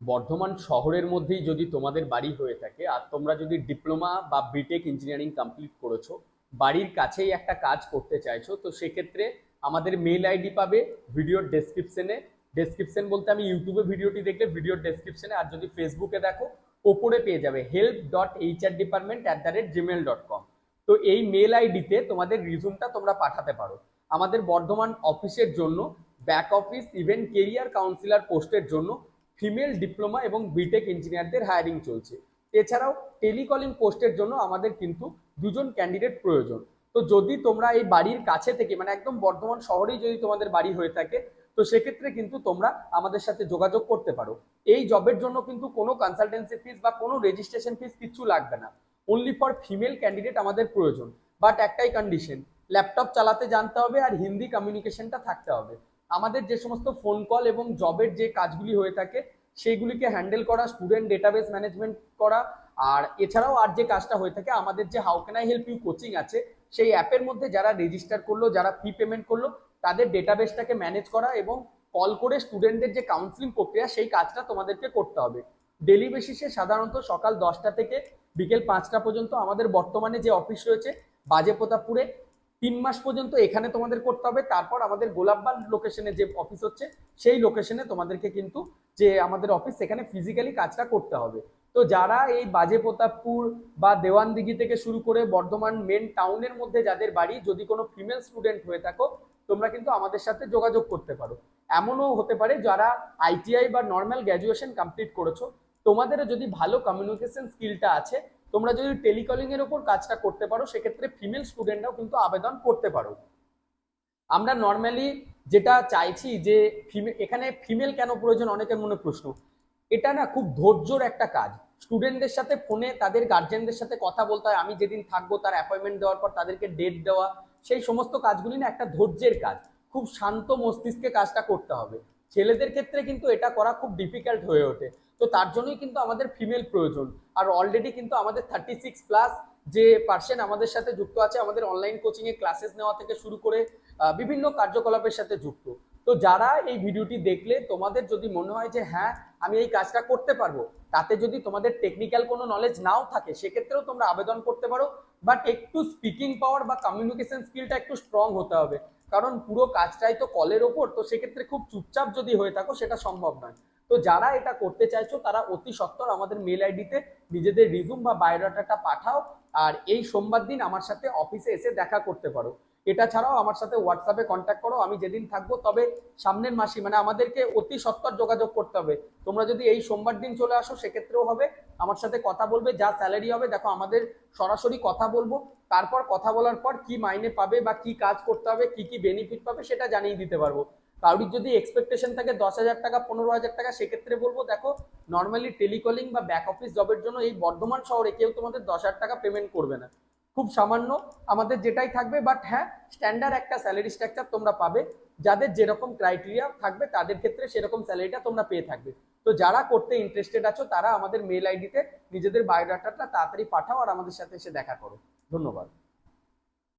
বর্ধমান শহরের মধ্যেই যদি তোমাদের বাড়ি হয়ে থাকে, আর তোমরা যদি ডিপ্লোমা বা বিটেক ইঞ্জিনিয়ারিং কমপ্লিট করেছ, বাড়ির কাছেই একটা কাজ করতে চাইছো, তো সেক্ষেত্রে আমাদের মেল আইডি পাবে ভিডিওর ডেসক্রিপশনে ডেসক্রিপশন বলতে আমি ইউটিউবে ভিডিওটি দেখলে ভিডিওর ডেসক্রিপশনে আর যদি ফেসবুকে দেখো, ওপরে পেয়ে যাবে help dot HR department at the rate Gmail dot com তো এই মেল আইডিতে তোমাদের রিজুমটা তোমরা পাঠাতে পারো। আমাদের বর্ধমান অফিসের জন্য back office event career counsellor পোস্টের জন্য ফিমেল ডিপ্লোমা এবং বিটেক ইঞ্জিনিয়ারদের হায়ারিং চলছে। এছাড়াও টেলিকলিং পোস্টের জন্য আমাদের কিন্তু দুজন ক্যান্ডিডেট প্রয়োজন। তো যদি তোমরা এই বাড়ির কাছে থেকে মানে একদম বর্ধমান শহরেই যদি তোমাদের বাড়ি হয়ে থাকে, তো সেক্ষেত্রে কিন্তু তোমরা আমাদের সাথে যোগাযোগ করতে পারো। এই জবের জন্য কিন্তু কোনো কনসালটেন্সি ফিস বা কোনো রেজিস্ট্রেশন ফিস কিচ্ছু লাগবে না। অনলি ফর ফিমেল ক্যান্ডিডেট আমাদের প্রয়োজন। বাট একটাই কন্ডিশন ল্যাপটপ চালাতে জানতে হবে আর হিন্দি কমিউনিকেশনটা থাকতে হবে। আমাদের যে সমস্ত ফোন কল এবং জবের যে কাজগুলি হয়ে থাকে সেইগুলিকে হ্যান্ডেল করা স্টুডেন্ট ডেটাবেস ম্যানেজমেন্ট করা। আর এছাড়াও আর যে কাজটা হয়ে থাকে, আমাদের যে how can I help you coaching আছে, সেই অ্যাপের মধ্যে যারা রেজিস্টার করল, যারা ফি পেমেন্ট করল, তাদের ডেটাবেসটাকে ম্যানেজ করা এবং কল করে স্টুডেন্টদের যে কাউন্সিলিং প্রক্রিয়া, সেই কাজটা তোমাদেরকে করতে হবে। ডেলি বেসিসে সাধারণত সকাল দশটা থেকে বিকেল পাঁচটা পর্যন্ত আমাদের বর্তমানে যে অফিস রয়েছে বাজেপ্রতাপপুরে তিন মাস পর্যন্ত এখানে তোমাদের করতে হবে। তারপর আমাদের গোলাপবাল লোকেশনে যে অফিস হচ্ছে, সেই লোকেশনে তোমাদেরকে কিন্তু যে আমাদের অফিস সেখানে ফিজিক্যালি কাজটা করতে হবে। তো যারা এই বাজে প্রতাপপুর বা দেওয়ানদিঘি থেকে শুরু করে বর্ধমান মেন টাউনের মধ্যে যাদের বাড়ি, যদি কোনো ফিমেল স্টুডেন্ট হয়ে থাকো, তোমরা কিন্তু আমাদের সাথে যোগাযোগ করতে পারো। এমনও হতে পারে যারা আইটিআই বা নর্মাল গ্র্যাজুয়েশন কমপ্লিট করেছ তোমাদেরও যদি ভালো কমিউনিকেশন স্কিলটা আছে, তোমরা যদি টেলিকলিং এর উপর কাজটা করতে পারো, সেক্ষেত্রে ফিমেল স্টুডেন্টরাও কিন্তু আবেদন করতে পারো। আমরা নর্মালি যেটা চাইছি যে এখানে ফিমেল কেন প্রয়োজন, অনেকের মনে প্রশ্ন। এটা না খুব ধৈর্যর একটা কাজ। স্টুডেন্টদের সাথে ফোনে তাদের গার্জেনদের সাথে কথা বলতে হয়। আমি যেদিন থাকব তার অ্যাপয়েন্টমেন্ট দেওয়ার পর তাদেরকে ডেট দেওয়া, সেই সমস্ত কাজগুলি না একটা ধৈর্যের কাজ। খুব শান্ত মস্তিষ্কে কাজটা করতে হবে। ছেলেদের ক্ষেত্রে কিন্তু এটা করা খুব ডিফিকাল্ট হয়ে ওঠে। তো তার জন্যই কিন্তু আমাদের ফিমেল প্রয়োজন। আর অলরেডি কিন্তু আমাদের থার্টি সিক্স প্লাস যে পার্সেন্ট আমাদের সাথে যুক্ত আছে, আমাদের অনলাইন কোচিংয়ে ক্লাসেস নেওয়া থেকে শুরু করে বিভিন্ন কার্যকলাপের সাথে যুক্ত। তো যারা এই ভিডিওটি দেখলে, তোমাদের যদি মনে হয় যে হ্যাঁ আমি এই কাজটা করতে পারব তাতে যদি তোমাদের টেকনিক্যাল কোনো নলেজ নাও থাকে, সেক্ষেত্রেও তোমরা আবেদন করতে পারো। বাট একটু স্পিকিং পাওয়ার বা কমিউনিকেশন স্কিলটা একটু স্ট্রং হতে হবে। কারণ পুরো কাজটাই তো কলের ওপর, তো সেক্ষেত্রে খুব চুপচাপ যদি হয়ে থাকো, সেটা সম্ভব নয়। তো যারা এটা করতে চাইছো, তারা অতি সত্বর আমাদের মেল আইডিতে নিজেদের রিজুম বা বায়োডাটাটা পাঠাও আর এই সোমবার দিন আমার সাথে অফিসে এসে দেখা করতে পারো। এটা ছাড়াও আমার সাথে হোয়াটসঅ্যাপে কন্ট্যাক্ট করো, আমি যেদিন থাকব তবে সামনের মাসে মানে আমাদেরকে অতি সত্বর যোগাযোগ করতে হবে। তোমরা যদি এই সোমবার দিন চলে আসো, সেক্ষেত্রেও হবে। আমার সাথে কথা বলবে, যা স্যালারি হবে, দেখো আমাদের সরাসরি কথা বলব। তারপর কথা বলার পর কি মাইনে পাবে বা কি কাজ করতে হবে, কি কি বেনিফিট পাবে, সেটা জানিয়ে দিতে পারব। কারোর যদি এক্সপেকটেশন থাকে দশ হাজার টাকা, পনেরো হাজার টাকা, সেক্ষেত্রে বলব, দেখো নর্মালি টেলিকলিং বা ব্যাক অফিস জবের জন্য এই বর্ধমান শহরে কেউ তোমাদের দশ হাজার টাকা পেমেন্ট করবে না। খুব সামান্য, আমাদের যেটাই থাকবে বাট হ্যাঁ স্ট্যান্ডার্ড একটা স্যালারি স্ট্রাকচার তোমরা পাবে। যাদের যেরকম ক্রাইটেরিয়া থাকবে, তাদের ক্ষেত্রে সেরকম স্যালারিটা তোমরা পেয়ে থাকবে। তো যারা করতে ইন্টারেস্টেড আছো, তারা আমাদের মেল আইডিতে নিজেদের বায়োডাটাটা তাড়াতাড়ি পাঠাও আর আমাদের সাথে এসে দেখা করো। ধন্যবাদ।